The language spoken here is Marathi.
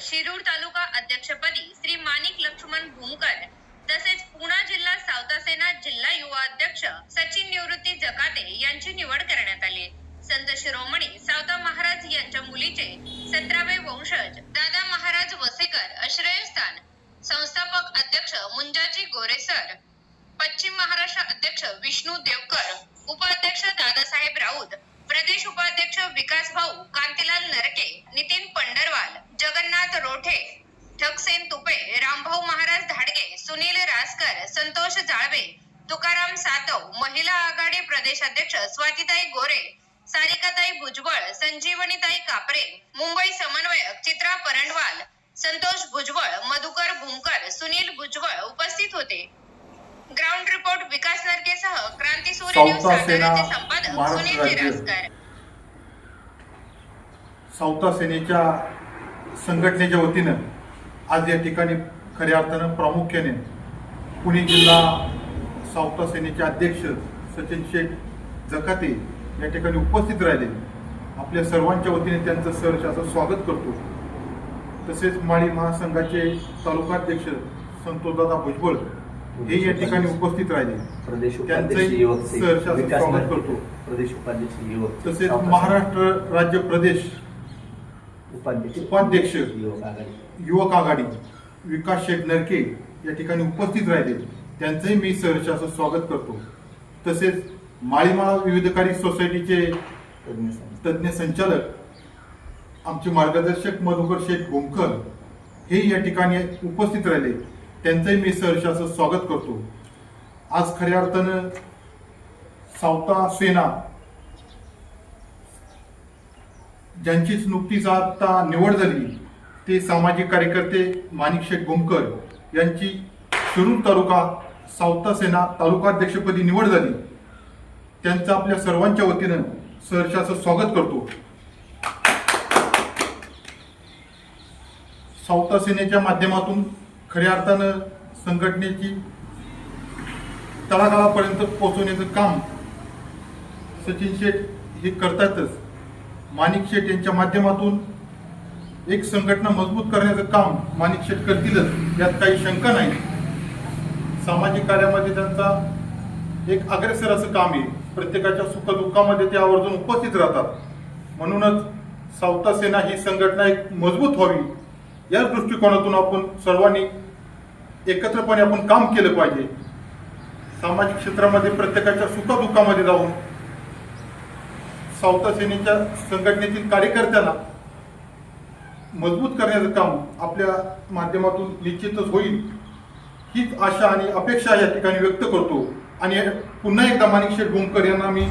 शिरूर तालुका अध्यक्षपदी श्री माणिक लक्ष्मण भूमकर तसेच पुणा जिल्हा सावतासेना जिल्हा युवा अध्यक्ष सचिन निवृत्ती जकाते यांची निवड करण्यात आली. संत शिरोमणी सावता महाराज यांच्या मुलीचे सतरावे वंशज दादा महाराज वसेकर आश्रयस्थान संस्थापक अध्यक्ष मुंजाजी गोरेसर पश्चिम महाराष्ट्र अध्यक्ष विष्णू देवकर. उपाध्यक्ष दादासाहेब राऊत. विकास भाऊ कांतीलाल नरके नितीन पंढरवाल जगन्नाथ रोठे ठकसेन तुपे रामभाऊ महाराज धाडगे सुनील रासकर संतोष जाळवे तुकाराम सातव महिला आघाडी प्रदेश अध्यक्ष स्वातीताई गोरे सारिकाताई भुजबळ संजीवनीताई कापरे मुंबई समन्वयक चित्रा परंडवाल संतोष भुजबळ मधुकर भूमकर सुनील भुजबळ उपस्थित होते ग्राउंड रिपोर्ट विकास नरकेसह क्रांती सूर्य न्यूज संपादक सुनील. निरासकर सावता सेनेच्या संघटनेच्या वतीनं आज या ठिकाणी खऱ्या अर्थानं प्रामुख्याने पुणे जिल्हा सावता सेनेचे अध्यक्ष सचिन शेठ जकाते या ठिकाणी उपस्थित राहिले. आपल्या सर्वांच्या वतीने त्यांचं सहर्ष असं स्वागत करतो. तसेच माळी महासंघाचे तालुकाध्यक्ष संतोषदादा भुजबळ हे या ठिकाणी उपस्थित राहिले. त्यांचंही सहर्ष स्वागत करतो. प्रदेश उपाध्यक्ष युवक तसेच महाराष्ट्र राज्य प्रदेश उपाध्यक्ष. उपाध्यक्ष, युवक आघाडी. युवक आघाडी विकास शेठ नरके या ठिकाणी उपस्थित राहिले. त्यांचंही मी सहर्ष असं स्वागत करतो. तसेच माळीमाळा विविधकारी सोसायटीचे तज्ञ संस्था. तज्ज्ञ संचालक आमचे मार्गदर्शक मधुकर शेठ गोमकर हे या ठिकाणी उपस्थित राहिले. त्यांचंही मी सहर्ष असं स्वागत करतो. आज खऱ्या अर्थानं सावता सेना ज्यांचीच नुकतीच आता निवड झाली ते सामाजिक कार्यकर्ते माणिक शेख गोमकर यांची शिरूर तालुका सावता सेना तालुकाध्यक्षपदी निवड झाली. त्यांचं आपल्या सर्वांच्या वतीनं सहर्षाचं असं स्वागत करतो. सावता सेनेच्या माध्यमातून खऱ्या अर्थानं संघटनेची तळागाळापर्यंत पोहोचवण्याचं काम सचिन शेठ हे करतातच. माणिक शेठ यांच्या माध्यमातून एक संघटना मजबूत करण्याचं काम माणिक शेठ करतीलच यात काही शंका नाही. सामाजिक कार्यामध्ये त्यांचा एक अग्रेसर असं काम आहे. प्रत्येकाच्या सुखदुःखामध्ये ते आवर्जून उपस्थित राहतात. म्हणूनच सावता सेना ही संघटना एक मजबूत व्हावी. या दृष्टिकोनातून आपण सर्वांनी एकत्रपणे आपण काम केलं पाहिजे. सामाजिक क्षेत्रामध्ये प्रत्येकाच्या सुखदुःखामध्ये जाऊन सावता सेनेच्या संघटनेतील कार्यकर्त्यांना मजबूत करण्याचं काम आपल्या माध्यमातून निश्चितच होईल हीच आशा आणि अपेक्षा या ठिकाणी व्यक्त करतो. आणि पुन्हा एकदा माणिक शेठ यांना मी